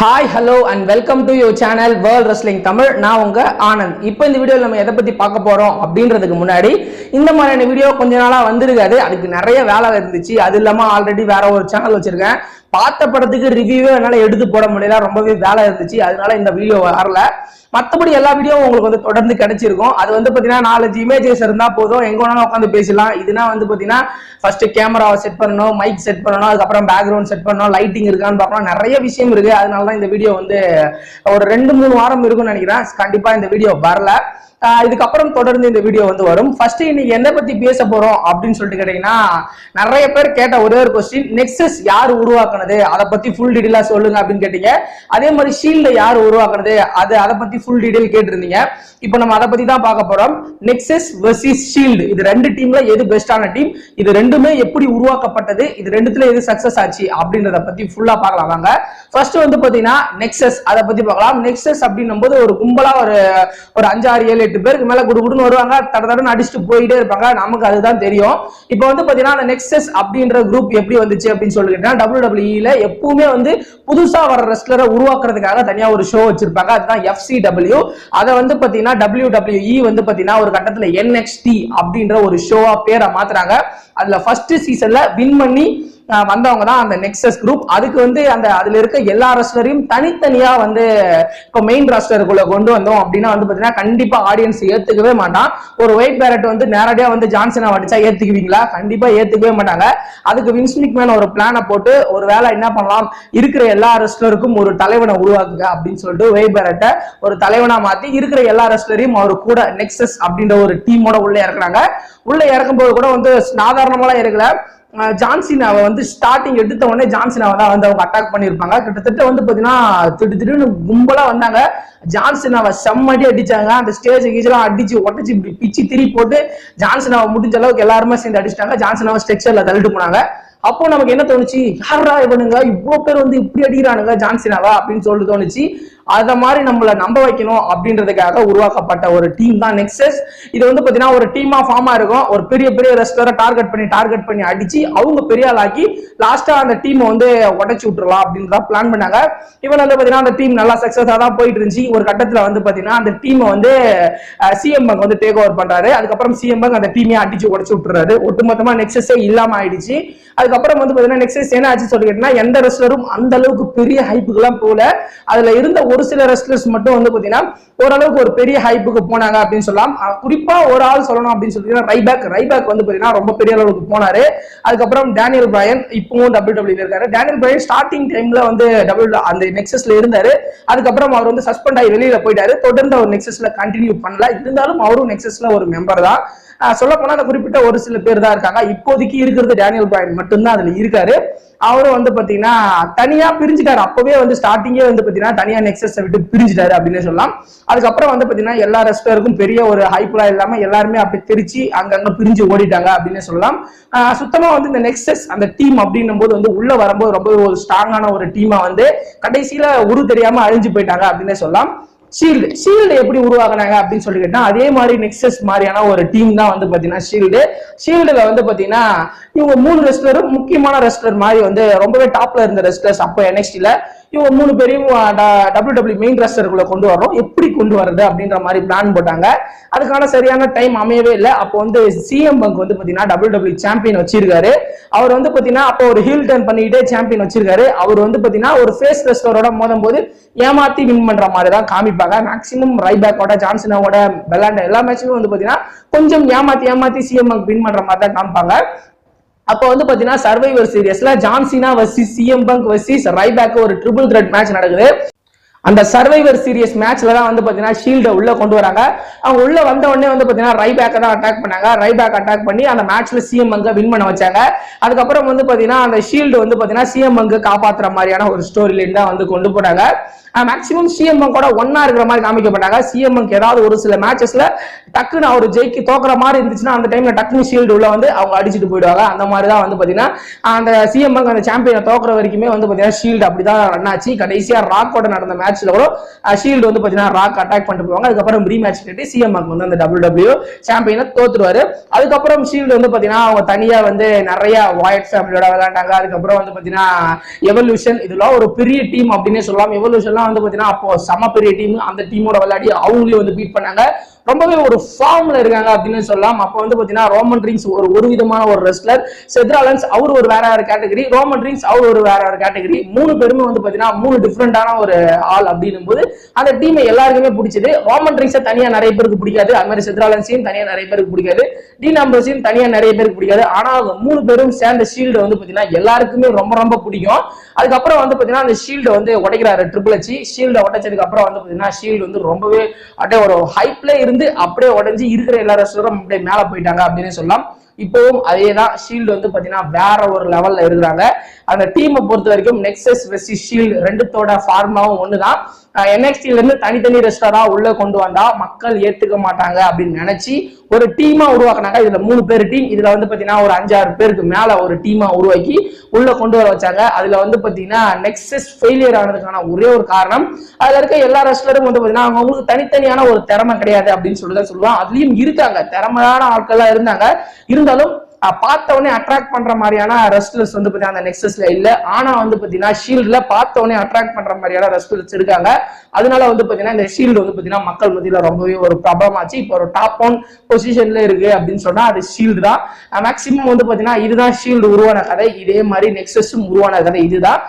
hi hello and welcome to your channel world wrestling Tamil நான் உங்க ஆனந்த். இப்போ இந்த வீடியோவில் நம்ம எதை பத்தி பார்க்க போறோம் அப்படின்றதுக்கு முன்னாடி இந்த மாதிரியான வீடியோ கொஞ்ச நாளா வந்திருக்காது. அதுக்கு நிறைய வேலை இருந்துச்சு. அது இல்லாம ஆல்ரெடி வேற ஒரு சேனல் வச்சிருக்கேன். பார்த்த படத்துக்கு ரிவ்யூவே என்னால் எடுத்து போட முடியல. ரொம்பவே வேலை இருந்துச்சு. அதனால இந்த வீடியோ வரல. மற்றபடி எல்லா வீடியோவும் உங்களுக்கு வந்து தொடர்ந்து கிடைச்சிருக்கும். அது வந்து பார்த்தீங்கன்னா நாலஞ்சு இமேஜஸ் இருந்தால் போதும். எங்க வேணாலும் உட்காந்து பேசலாம். இதுனா வந்து பார்த்தீங்கன்னா ஃபர்ஸ்ட் கேமராவை செட் பண்ணணும் மைக் செட் பண்ணணும் அதுக்கப்புறம் பேக்ரவுண்ட் செட் பண்ணணும் லைட்டிங் இருக்கான்னு பார்க்கணும். நிறைய விஷயம் இருக்கு. அதனால தான் இந்த வீடியோ வந்து ஒரு ரெண்டு மூணு வாரம் இருக்கும்னு நினைக்கிறேன். கண்டிப்பாக இந்த வீடியோ வரல. இதுக்கப்புறம் தொடர்ந்து இந்த வீடியோ வந்து வரும். ஃபர்ஸ்ட் இன்னைக்கு என்ன பத்தி பேச போறோம் அப்படின்னு சொல்லிட்டு கேட்டீங்கன்னா நிறைய பேர் கேட்ட ஒரே ஒரு கொஸ்டின் நெக்ஸஸ் யார் உருவாக்குனது? அதை பத்தி ஃபுல் டீடைலா சொல்லுங்க அப்படின்னு கேட்டீங்க. அதே மாதிரி ஷீல்ட யார் உருவாக்குனது? அது அதை பத்தி ஃபுல் டீடைல் கேட்டிருந்தீங்க. இப்போ நம்ம அதை பத்தி தான் பார்க்க போறோம். நெக்ஸஸ் வெர்சிஸ் ஷீல்டு இது ரெண்டு டீம்ல எது பெஸ்டான டீம் இது ரெண்டுமே எப்படி உருவாக்கப்பட்டது? இது ரெண்டுத்துல எது சக்சஸ் ஆச்சு? அப்படின்றத பத்தி ஃபுல்லா பார்க்கலாம் வாங்க. ஃபர்ஸ்ட் வந்து பாத்தீங்கன்னா நெக்ஸஸ் அதை பத்தி பார்க்கலாம். நெக்ஸஸ் அப்படின்னும் போது ஒரு கும்பலா ஒரு ஒரு அஞ்சாறு ஏழு எட்டு பேருக்கு மேல குடுகுடுன்னு வருவாங்க. தட தடன்னு அடிச்சுட்டு போயிட்டே இருப்பாங்க. நமக்கு அதுதான் தெரியும். இப்போ வந்து பாத்தீங்கன்னா அந்த நெக்ஸஸ் அப்படின்ற குரூப் எப்படி வந்துச்சு அப்படின்னு சொல்லிட்டு டபிள்யூ டபிள்யூல எப்பவுமே வந்து புதுசா வர ரெஸ்லரை உருவாக்குறதுக்காக தனியா ஒரு ஷோ வச்சிருப்பாங்க. அதுதான் எஃப்சி டபிள்யூ அதை வந்து பாத்தீங்கன்னா டபிள்யூ டபிள்யூஇ வந்து பாத்தீங்கன்னா ஒரு கட்டத்துல என்எக்ஸ்டி அப்படின்ற ஒரு ஷோவா பேரை மாத்துறாங்க. அதுல ஃபர்ஸ்ட் சீசன்ல வின் பண்ணி வந்தவங்க தான் அந்த நெக்ஸஸ் குரூப் அதுக்கு வந்து அந்த அதுல இருக்க எல்லா ரெஸ்லரையும் தனித்தனியா வந்து இப்போ மெயின் ராஸ்டருக்குள்ள கொண்டு வந்தோம் அப்படின்னா வந்து பாத்தீங்கன்னா கண்டிப்பா ஆடியன்ஸ் ஏத்துக்கவே மாட்டான். ஒரு ஒயிட் பேரட் வந்து நேரடியா வந்து ஜான்சனை அடிச்சா ஏத்துக்குவீங்களா? கண்டிப்பா ஏத்துக்கவே மாட்டாங்க. அதுக்கு வின்ஸ்மிக் மேன் ஒரு பிளானை போட்டு ஒரு வேலை என்ன பண்ணலாம்? இருக்கிற எல்லா ரெஸ்லருக்கும் ஒரு தலைவனை உருவாக்குங்க அப்படின்னு சொல்லிட்டு ஒயிட் பேரட்டை ஒரு தலைவனா மாத்தி இருக்கிற எல்லா ரெஸ்லரையும் அவர் கூட நெக்ஸஸ் அப்படின்ற ஒரு டீமோட உள்ள இறக்குறாங்க. உள்ள இறக்கும்போது கூட வந்து சாதாரணமாலாம் இருக்கல ஜான்சினாவை வந்து ஸ்டார்டிங் எடுத்த உடனே ஜான்சினாவை தான் வந்து அவங்க அட்டாக் பண்ணியிருப்பாங்க. கிட்டத்தட்ட வந்து பார்த்தீங்கன்னா திடு திடீர்னு கும்பலாக வந்தாங்க. ஜான்சினாவை செம்மடி அடிச்சாங்க. அந்த ஸ்டேஜ் கீஜெல்லாம் அடிச்சு உடச்சி இப்படி பிச்சு திரி போட்டு ஜான்சினாவை முடிஞ்ச அளவுக்கு எல்லாருமே சேர்ந்து அடிச்சிட்டாங்க. ஜான்சினாவை ஸ்ட்ரெக்சரில் தள்ளிட்டு போனாங்க. அப்போ நமக்கு என்ன தோணுச்சு? யாரா இவனுங்க? இவ்வளவு பேர் வந்து இப்படி அடிக்கிறானுங்க ஜான்சினாவா அப்படின்னு சொல்லிட்டு தோணுச்சு. அதை மாதிரி நம்மள நம்ப வைக்கணும் அப்படின்றதுக்காக உருவாக்கப்பட்ட ஒரு டீம் தான் நெக்ஸஸ் இது வந்து பாத்தீங்கன்னா ஒரு டீமா ஃபார்மா இருக்கும். ஒரு பெரிய பெரிய ரெஸ்லரை டார்கெட் பண்ணி டார்கெட் பண்ணி அடிச்சு அவங்க பெரிய ஆளாக்கி லாஸ்டா அந்த டீமை வந்து உடச்சு விட்டுறலாம் அப்படின்னு தான் பிளான் பண்ணாங்க. இவன் வந்து பாத்தீங்கன்னா அந்த டீம் நல்லா சக்சஸா தான் போயிட்டு இருந்துச்சு. ஒரு கட்டத்துல வந்து பாத்தீங்கன்னா அந்த டீமை வந்து சிஎம் பங்க் வந்து டேக் ஓவர் பண்றாரு. அதுக்கப்புறம் சிஎம் பங்க் அந்த டீமே அடிச்சு உடச்சு விட்டுறாரு. ஒட்டுமொத்தமா நெக்ஸஸே இல்லாம ஆயிடுச்சு. அதுக்கப்புறம் வந்து பாத்தீங்கன்னா நெக்ஸஸ் என்ன ஆச்சு சொல்லி எந்த ரெஸ்லரும் அந்த அளவுக்கு பெரிய ஹைப்புக்கெல்லாம் போல அதுல இருந்த ஒரு ஒரு சில ரெஸ்லர்ஸ் மட்டும் வந்து பார்த்தீங்கன்னா ஓரளவுக்கு ஒரு பெரிய ஹைப்புக்கு போனாங்க அப்படின்னு சொல்லலாம். குறிப்பாக குறிப்பா ஒரு ஆள் சொல்லணும் அப்படின்னு சொல்லிட்டீங்கன்னா ரைபேக் ரைபேக் வந்து பார்த்தீங்கன்னா ரொம்ப பெரிய அளவுக்கு போனாரு. அதுக்கப்புறம் டேனியல் பிராயன் இப்பவும் டபிள்யூ டபிள்யூ இருக்காரு. டேனியல் பிரையன் ஸ்டார்டிங் டைம்ல வந்து டபுள் அந்த நெக்ஸஸ்ல இருந்தாரு. அதுக்கப்புறம் அவர் வந்து சஸ்பெண்ட் ஆகி வெளியில போயிட்டாரு. தொடர்ந்து அவர் நெக்ஸஸ்ல கண்டினியூ பண்ணல. இருந்தாலும் அவரும் நெக்ஸஸ்ல ஒரு மெம்பர் தான். சொல்ல போனா அந்த குறிப்பிட்ட ஒரு சில பேர் தான் இருக்காங்க. இப்போதைக்கு இருக்கிறது டேனியல் பிராயன் மட்டும்தான் அதுல இருக்காரு. அவரும் வந்து பாத்தீங்கன்னா தனியா பிரிஞ்சுட்டாரு. அப்பவே வந்து ஸ்டார்டிங்கே வந்து பாத்தீங்கன்னா தனியா நெக்ஸஸ் விட்டு பிரிஞ்சுட்டாரு அப்படின்னு சொல்லலாம். அதுக்கப்புறம் வந்து பாத்தீங்கன்னா எல்லா ரெஸ்லருக்கும் பெரிய ஒரு ஹைப்லாம் இல்லாம எல்லாருமே அப்படி தெரிச்சு அங்கங்க பிரிஞ்சு ஓடிட்டாங்க அப்படின்னு சொல்லலாம். ஆஹ் சுத்தமா வந்து இந்த நெக்ஸஸ் அந்த டீம் அப்படின்னும் போது வந்து உள்ள வரும்போது ரொம்ப ஒரு ஸ்ட்ராங்கான ஒரு டீமா வந்து கடைசியில உரு தெரியாம அழிஞ்சு போயிட்டாங்க அப்படின்னே சொல்லலாம். ஷீல்டு ஷீல்டு எப்படி உருவாக்குனாங்க அப்படின்னு சொல்லி கேட்டா அதே மாதிரி நெக்ஸஸ் மாதிரியான ஒரு டீம் தான் வந்து பாத்தீங்கன்னா ஷீல்டு ஷீல்டுல வந்து பாத்தீங்கன்னா இவங்க மூணு ரெஸ்லரும் முக்கியமான ரெஸ்லர் மாதிரி வந்து ரொம்பவே டாப்ல இருந்த ரெஸ்லர்ஸ் அப்போ என்எக்ஸ்டில இவங்க மூணு பேரையும் டபிள்யூ டபிள்யூ மெயின் ரெஸ்லருக்குள்ள கொண்டு வரோம் எப்படி கொண்டு வர்றது அப்படின்ற மாதிரி பிளான் போட்டாங்க. அதுக்கான சரியான டைம் அமையவே இல்லை. அப்போ வந்து சிஎம் பங்க் வந்து பாத்தீங்கன்னா டபிள்யூ டபிள்யூ சாம்பியன் வச்சிருக்காரு. அவர் வந்து பாத்தீங்கன்னா அப்போ ஒரு ஹீல் டர்ன் பண்ணிக்கிட்டே சாம்பியன் வச்சிருக்காரு. அவர் வந்து பாத்தீங்கன்னா ஒரு ஃபேஸ் ரெஸ்லரோட மோதும் போது ஏமாத்தி வின் பண்ற மாதிரி தான் காமிப்பாங்க. மேக்ஸிமம் ரைபேக்கோட ஜான்சனோட பெலாண்ட எல்லா மேட்சுமே வந்து பாத்தீங்கன்னா கொஞ்சம் ஏமாத்தி ஏமாத்தி சிஎம் வின் பண்ற மாதிரி தான் காமிப்பாங்க. அப்போ வந்து பாத்தீங்கன்னா survivor சீரியஸ்ல John Cena versus CM Punk versus Ryback ஒரு ட்ரிபிள் த்ரெட் மேட்ச் நடக்குது. அந்த சர்வைவர் சீரியஸ் மேட்ச்ல தான் வந்து பாத்தீங்கன்னா ஷீல்டை உள்ள கொண்டு வராங்க. அவங்க உள்ள வந்த உடனே வந்து பாத்தீங்கன்னா ரைபேக்கை தான் அட்டாக் பண்ணாங்க. ரைபேக் அட்டாக் பண்ணி அந்த மேட்ச்ல சிஎம் அங்க வின் பண்ண வச்சாங்க. அதுக்கப்புறம் வந்து பாத்தீங்கன்னா அந்த ஷீல்டு வந்து பாத்தீங்கன்னா சிஎம் அங்க காப்பாத்துற மாதிரியான ஒரு ஸ்டோரி லைன் தான் வந்து கொண்டு போனாங்க மேக்ஸிமம் சிஎம்எம் கூட ஒன்னா இருக்கிற மாதிரி காமிக்கப்பட்டாங்க. சிஎம்எம்க்கு ஏதாவது ஒரு சில மேட்சஸ்ல டக்குன்னு அவர் ஜெயிக்கு தோக்குற மாதிரி இருந்துச்சுன்னா அந்த டைம்ல டக்குனு ஷீல்டு உள்ள வந்து அவங்க அடிச்சுட்டு போயிடுவாங்க. அந்த மாதிரி தான் வந்து பாத்தீங்கன்னா அந்த சிஎம்எம் அந்த சாம்பியனை தோக்குற வரைக்குமே வந்து பாத்தீங்கன்னா ஷீல்டு அப்படிதான் ரன் ஆச்சு. கடைசியா ராக்கோட நடந்த மேட்ச்ல கூட ஷீல்டு வந்து பாத்தீங்கன்னா ராக் அட்டாக் பண்ணிட்டு போவாங்க. அதுக்கப்புறம் ரீ மேட்ச் கட்டி சிஎம் வந்து அந்த டபிள்யூ டபிள்யூ சாம்பியனை தோத்துருவாரு. அதுக்கப்புறம் ஷீல்டு வந்து பாத்தீங்கன்னா அவங்க தனியா வந்து நிறைய வாய்ட் ஃபேமிலியோட விளையாண்டாங்க. அதுக்கப்புறம் வந்து பாத்தீங்கன்னா எவல்யூஷன் இதெல்லாம் ஒரு பெரிய டீம் அப்படின்னே சொல்லலாம். எவல்யூஷன்லாம் வந்து பாத்தீங்கன்னா அப்போ சம பெரிய டீம் அந்த டீமோட விளையாடி அவங்களையும் வந்து பீட் பண்ணாங்க. ரொம்பவே ஒரு ஃபார்ம்ல இருக்காங்க அப்படின்னு சொல்லலாம். அப்போ வந்து பாத்தீங்கன்னா ரோமன் ரிங்ஸ் ஒரு ஒரு விதமான ஒரு ரெஸ்லர் செத்ராலன்ஸ் அவர் ஒரு வேற ஒரு கேட்டகரி ரோமன் ரிங்ஸ் அவர் ஒரு வேற ஒரு கேட்டகரி மூணு பேருமே வந்து பாத்தீங்கன்னா மூணு டிஃப்ரெண்டான ஒரு ஆள் அப்படின்னும் போது அந்த டீமை எல்லாருக்குமே பிடிச்சது. ரோமன் ரிங்ஸை தனியா நிறைய பேருக்கு பிடிக்காது. அது மாதிரி செத்ராலன்ஸையும் தனியா நிறைய பேருக்கு பிடிக்காது. டி நம்பர்ஸையும் தனியா நிறைய பேருக்கு பிடிக்காது. ஆனா அவங்க மூணு பேரும் சேர்ந்த ஷீல்டு வந்து பாத்தீங்கன்னா எல்லாருக்குமே ரொம்ப ரொம்ப பிடிக்கும். அதுக்கப்புறம் வந்து பாத்தீங்கன்னா அந்த ஷீல்டை வந்து உடைக்கிறாரு ட்ரிபிள் ஹெச் ஷீல்டை உடைச்சதுக்கு அப்புறம் வந்து பாத்தீங்கன்னா ஷீல்டு வந்து ரொம்பவே அப்படியே ஒரு ஹைப்ல இருந்து அப்படியே உடஞ்சி இருக்கிற எல்லா ரெஸ்லரும் அப்படியே மேல போயிட்டாங்க அப்படின்னு சொல்லலாம். இப்போவும் அதே தான் ஷீல்டு வந்து பாத்தீங்கன்னா வேற ஒரு லெவல்ல இருக்கிறாங்க. அந்த டீமை பொறுத்த வரைக்கும் நெக்ஸஸ் வெஸ்டி ஷீல்டு ரெண்டுத்தோட ஃபார்மாவும் ஒண்ணுதான். என்எக்ஸ்டில இருந்து தனித்தனி ரெஸ்டரா உள்ள கொண்டு வந்தா மக்கள் ஏத்துக்க மாட்டாங்க அப்படின்னு நினைச்சு ஒரு டீமா உருவாக்குனாங்க இதுல மூணு பேர் டீம் இதுல வந்து பாத்தீங்கன்னா ஒரு அஞ்சாறு பேருக்கு மேல ஒரு டீமா உருவாக்கி உள்ள கொண்டு வர வச்சாங்க. அதுல வந்து பாத்தீங்கன்னா நெக்ஸஸ் ஃபெயிலியர் ஆனதுக்கான ஒரே ஒரு காரணம் அதுல இருக்க எல்லா ரெஸ்லரும் வந்து பாத்தீங்கன்னா அவங்களுக்கு தனித்தனியான ஒரு திறமை கிடையாது அப்படின்னு சொல்லி தான் சொல்லுவாங்க. அதுலயும் இருக்காங்க. திறமையான ஆட்கள்லாம் இருந்தாங்க. இருந்தாலும் பார்த்த உடனே அட்ராக்ட் பண்ற மாதிரியான ரெஸ்லர்ஸ் வந்து பாத்தீங்கன்னா அந்த நெக்ஸஸ்ல இல்ல. ஆனா வந்து பாத்தீங்கன்னா ஷீல்ட்ல பார்த்த உடனே அட்ராக்ட் பண்ற மாதிரியான ரெஸ்லர்ஸ் இருக்காங்க. அதனால வந்து பாத்தீங்கன்னா இந்த ஷீல்டு வந்து பாத்தீங்கன்னா மக்கள் மத்தியில ரொம்பவே ஒரு பிரபலமாச்சு இப்போ ஒரு டாப் ஒன் பொசிஷன்ல இருக்கு அப்படின்னு சொன்னா அது ஷீல்டு தான். மேக்சிமம் வந்து பாத்தீங்கன்னா இதுதான் ஷீல்டு உருவான கதை. இதே மாதிரி நெக்ஸஸும் உருவான கதை இதுதான்.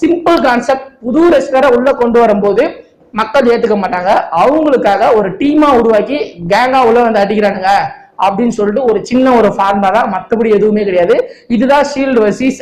சிம்பிள் கான்செப்ட் புது ரெஸ்லரை உள்ள கொண்டு வரும்போது மக்கள் ஏத்துக்க மாட்டாங்க. அவங்களுக்காக ஒரு டீமா உருவாக்கி கேங்கா உள்ள வந்து அடிக்கிறானுங்க. அப்படின்னு சொல்லிட்டு ஒரு சின்ன ஒரு ஃபார்மா தான். மற்றபடி எதுவுமே கிடையாது. இதுதான் ஷீல்டு வர்சிஸ்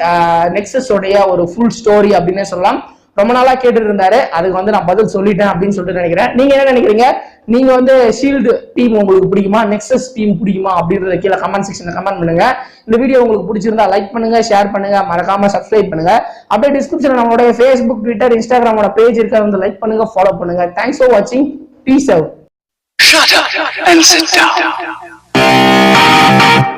நெக்ஸஸ் உடைய ஒரு ஃபுல் ஸ்டோரி அப்படின்னே சொல்லலாம். ரொம்ப நாளா கேட்டுட்டு இருந்தாரு. அதுக்கு வந்து நான் பதில் சொல்லிட்டேன் அப்படின்னு சொல்லிட்டு நினைக்கிறேன். நீங்க என்ன நினைக்கிறீங்க? நீங்க வந்து ஷீல்டு டீம் உங்களுக்கு பிடிக்குமா? நெக்ஸஸ் டீம் பிடிக்குமா? அப்படின்றத கீழே கமெண்ட் செக்ஷன்ல கமெண்ட் பண்ணுங்க. இந்த வீடியோ உங்களுக்கு பிடிச்சிருந்தா லைக் பண்ணுங்க ஷேர் பண்ணுங்க. மறக்காம சப்ஸ்கிரைப் பண்ணுங்க. அப்படியே டிஸ்கிரிப்ஷன் நம்மளுடைய ஃபேஸ்புக் ட்விட்டர் இன்ஸ்டாகிராமோட பேஜ் இருக்க வந்து லைக் பண்ணுங்க ஃபாலோ பண்ணுங்க. தேங்க்ஸ் ஃபார் வாட்சிங் peace out Shut up and sit down. Música